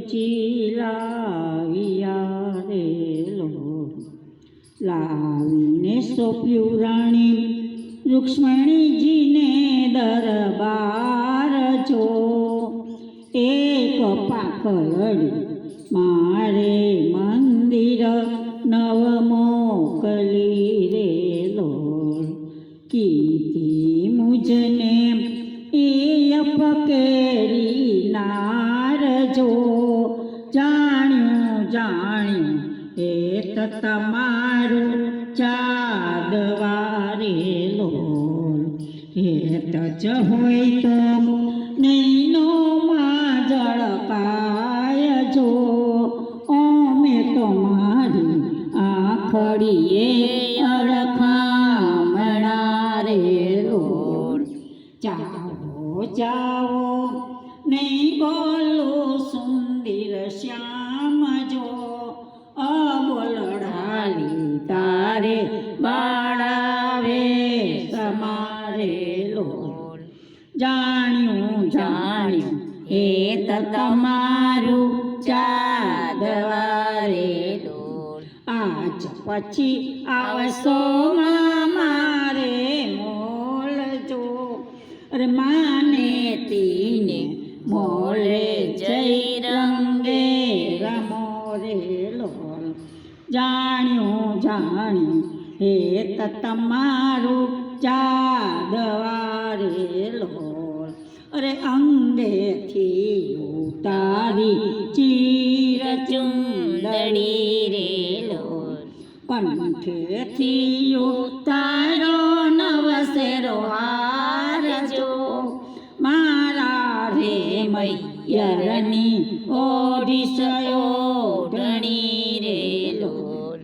ચીલાવ્યા રે લો લાવીને સોંપ્યું રાણી રુક્ષ્મણીજીને દરબાર જો. એક પાકલડી મારે મંદિર નવ મોકલી રે લો કીધી મુજને એ પકેરી નારજો જાણ્યું જાણ્યું. એ તમારું ચાદવારે લોલ. એ જ હોય તો નૈનો માં જળપાય જો. ઓમે તો મારી આખડીએ અરખામણા રે લોલ. જાઓ જાઓ નહીં બોલો. તારે બાળાવે સમારે લોલ જાણ્યું જાણ્યું, એ તો તમારું ચાદવારે લોલ આજ પછી આવશો મારે મોલ જો. અરે માને તીને મોલે જઈ રંગે રમો રે લોલ. જાણ્યું જાણ્યું હે તો તમારું ચાદવારે લોલ અરે અંગેથી ઉતારી ચીર ચુંદડી રે લોલ કંઠેથી ઉતારો નવસેરો હાર જો મારા રે મૈયરની ઓઢિસયો ઢણી રે લોલ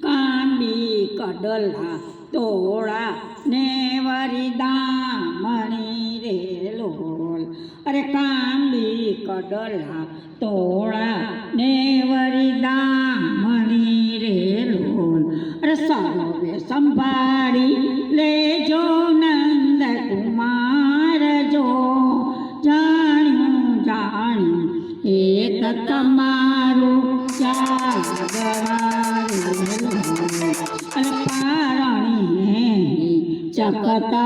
કાંબી કડલા તોળા ને વરિદામણી રે લોલ. અરે કાંબી કડલા તોળા ને વરિદામણી રે લોલ. અરે સર્વે સંભાળી લેજો નંદ કુમાર જો. જાણ્યું જાણ્યું એ તો તમારું ચાગવા Chapata.